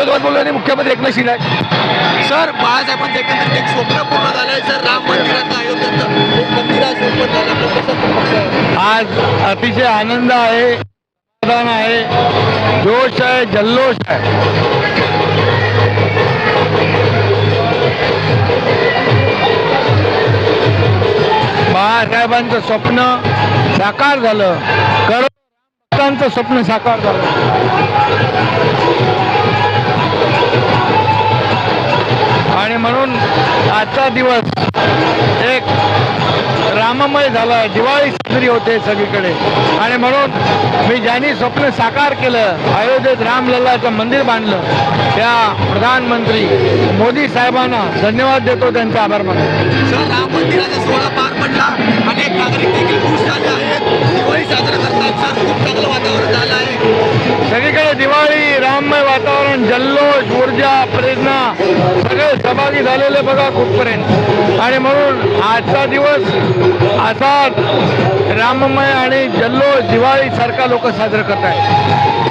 आपल्यासोबत बोललो आणि मुख्यमंत्री एकनाथ शिंदे आहेत. सर बाळासाहेबांचं एकंदरीत एक स्वप्न पूर्ण झालंय सर राम मंदिराचं अयोध्येचं एक आज ओपन झालं आपलं कसं बघताय? आज अतिशय आनंद आहे समाधान आहे जोश आहे जल्लोष आहे बाळासाहेबांचं स्वप्न साकार झालं करोडो भक्तांचं स्वप्न साकार झालं म्हणून आजचा दिवस एक राममय झाला. दिवाळी साजरी होते सगळीकडे. आणि म्हणून मी ज्यांनी स्वप्न साकार केलं अयोध्येत रामलल्लाचं मंदिर बांधलं त्या प्रधानमंत्री मोदी साहेबांना धन्यवाद देतो त्यांचा आभार मानतो. सर राम मंदिराचा सोहळा पार पडला. अनेक नागरिक देखील खुश झाले आहेत. दिवाळी साजरा करतात सर खूप चांगलं वातावरण झालं आहे. सगळीकडे दिवाळी राममय वातावरण जल्लोष ऊर्जा प्रेरणा सहभागी झालेले बघा कुठपर्यंत. आणि म्हणून आजचा दिवस असा राममय आणि जल्लोष दिवाळी सारखा लोक साजरं करत आहेत